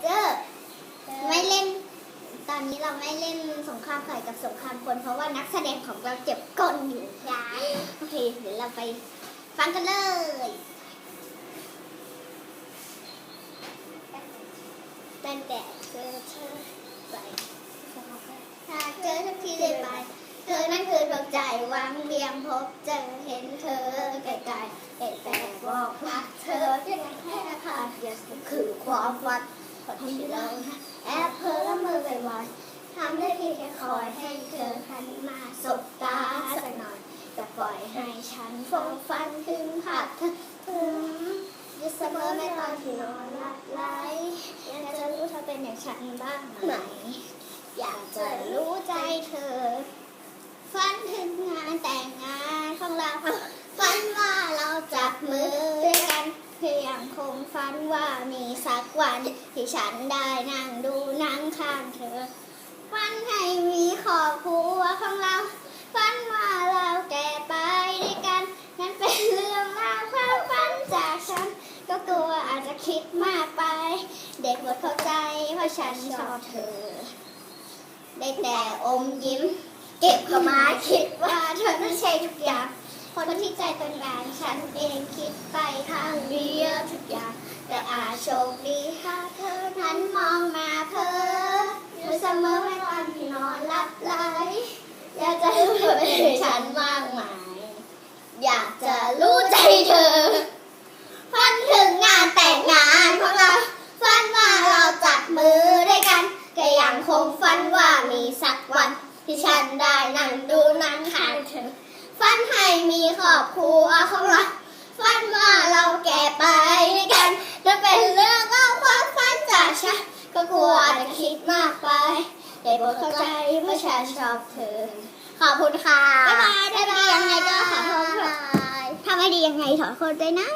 เจอร์ไม่เล่น ตอนนี้เราไม่เล่นสงครามไข่กับสงครามคน เพราะว่านักแสดงของเราเจ็บก้นอยู่ย้ายโอเคเดี๋ยวเราไปฟังกันเลยตั้งแต่เจอเธอไปถ้าเจอทุกทีเลยไป เธอนั้นคือดวงใจวังเพียงพบเจอเห็นเธอไกลๆแต่แต่บอกรักเธอเพียงแค่ขาดเดียวคือความฝัน คนที่เราแอปเพ้อละเมอบ่อยๆทำได้เพียงแค่คอยให้เธอหันมาสบตาสักหน่อยจะปล่อยให้ฉันฟงฟันถึงผัดถึงอยู่เสมอแม้ตอนที่นอนหลับไหลอยากจะรู้เธอเป็นอย่างฉันบ้างไหม อยากจะรู้ใจเธอ ฝันถึงงานแต่งงานของเรา ฝันว่าเราจับมือด้วยกัน เพียงคงฝันว่ามีสักวันที่ฉันได้นั่งดูหนั่งข้างเธอฝันให้มีครอบครัวของเราฝันว่าเราแก่ไปด้วยกันนั่นเป็นเรื่องราวความฝันจากฉัน ก็กลัวอาจจะคิดมากไป เด็กหมดเข้าใจว่าฉันชอบเธอ ได้แต่อมยิ้ม เก็บเข้ามาคิดว่าเธอนั้นใช่ทุกอย่างคนที่ใจตรงกลางฉันเองคิด โชคดีถ้าเธอนั้นมองมาเธออยู่เสมอไม่วันที่นอนหลับไหลอยากจะรู้เธอเป็นฉันมากมาย อยากจะรู้ใจเธอฝันถึงงานแต่งงานของเราฝันว่าเราจับมือด้วยกันก็ยังคงฝันว่ามีสักวันที่ฉันได้นั่งดูหนังข้างเธอฝันให้มีครอบครัวของเรา ก็กลัวอาจจะคิดมากไปแต่โปรดเข้าใจเพราะฉันชอบเธอ ขอบคุณค่ะ บ๊ายบายถ้าไม่ดียังไงก็ขอโทษถ้าไม่ดียังไงขอโทษด้วยนะ